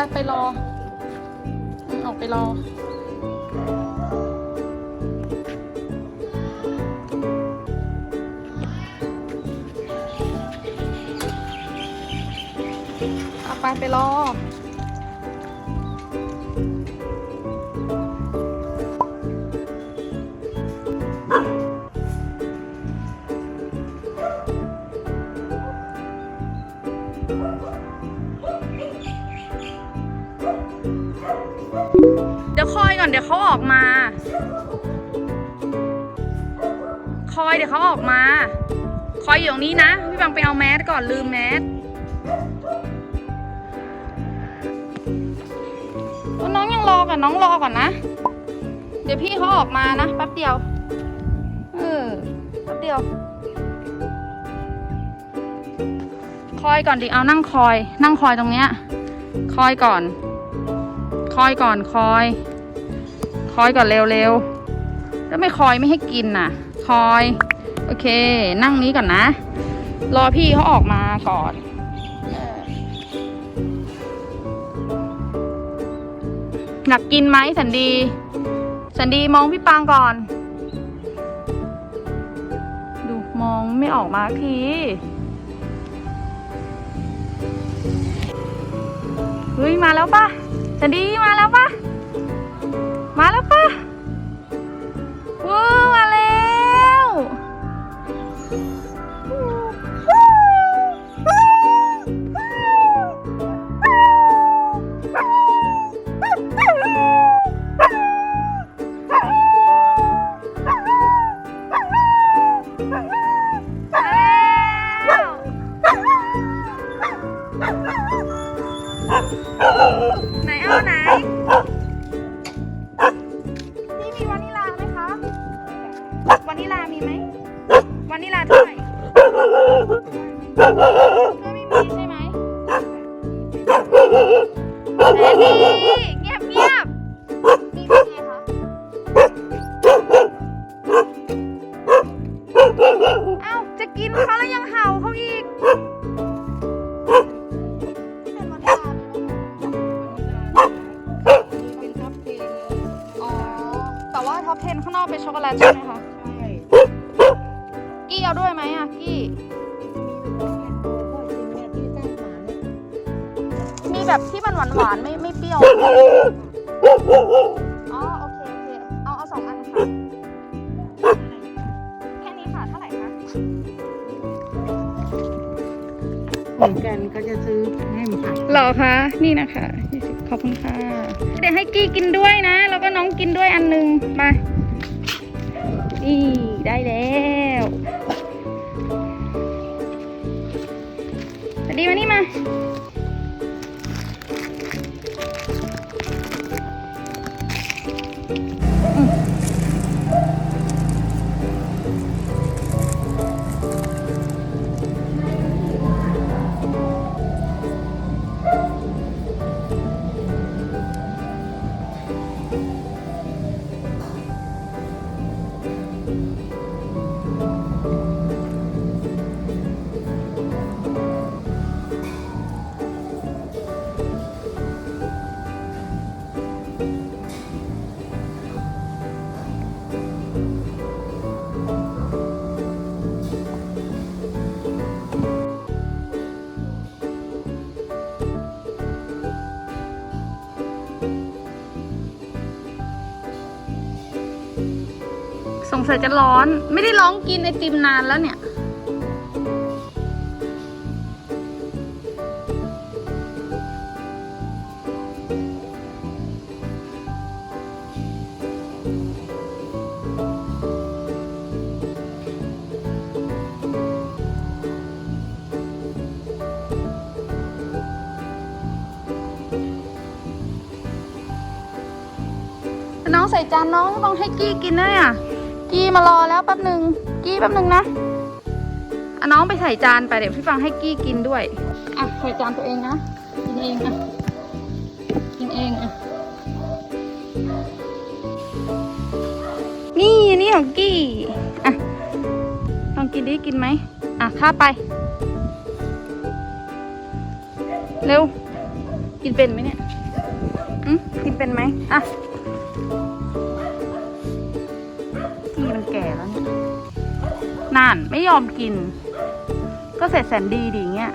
ไปไปรออออกไปรอเอาไปไปรอ ก่อนเดี๋ยวเขาออกมา คอยเดี๋ยวเขาออกมา คอยอยู่ตรงนี้นะ พี่บังไปเอาแมสก่อนลืมแมสน้องยังรอก่อนน้องรอก่อนนะ เดี๋ยวพี่เขาออกมานะแป๊บเดียว เออแป๊บเดียว คอยก่อนดิเอานั่งคอย นั่งคอยตรงเนี้ย คอยก่อน คอยก่อนคอย อยก่อนเร็วๆแล้วไม่คอยไม่ให้กินน่ะ คอย โอเค นั่งนี้ก่อนนะ รอพี่เขาออกมาก่อนอยากกินไหมสันดี สันดีมองพี่ปางก่อน ดูมองไม่ออกมาทีเฮ้ยมาแล้วปะสันดีมาแล้วปะ มาแล้วปะว้าวมาแล้วไหนเอาไหน นิลามีไหมวานิลาเท่าไหร่ก็ไม่มีใช่ไหมแหม่ดีเงียบเงียบมีเป็นไงคะเอ้าจะกินเขาแล้วยังเห่าเขาอีกเป็นท็อปเทนอ๋อแต่ว่าท็อป10ข้างนอกเป็นช็อกโกแลตใช่ไหมคะ อาด้วยไหมอะกี้มีแบบที่มันหวานหวานๆไม่ไม่เปรี้ยว อ๋อโอเคโอเค เอาเอาสองอันค่ะ แค่นี้ค่ะเท่าไหร่คะ เหมือนกันเขาจะซื้อให้หมาหรอคะนี่นะคะขอบคุณค่ะ เดี๋ยวให้กี้กินด้วยนะ แล้วก็น้องกินด้วยอันหนึงมา นี่ได้แล้ งสัยจะร้อน ไม่ได้ร้องกินไอติมนานแล้วเนี่ย น้องใส่จานน้องต้องให้กี้กินนะเนี่ย กี้มารอแล้วแป๊บหนึ่งกี้แป๊บหนึ่งนะอะน้องไปใส่จานไปเดี๋ยวพี่ฟังให้กี้กินด้วยอะใส่จานตัวเองนะกินเองอะกินเองอะนี่อันนี่ของกี้อะลองกินดิกินไหมอะข้าไป เร็ว กินเป็นไหมเนี่ยอืมกินเป็นไหมอะ นานไม่ยอมกิน ก็เสร็จแสนดีดีเงี้ย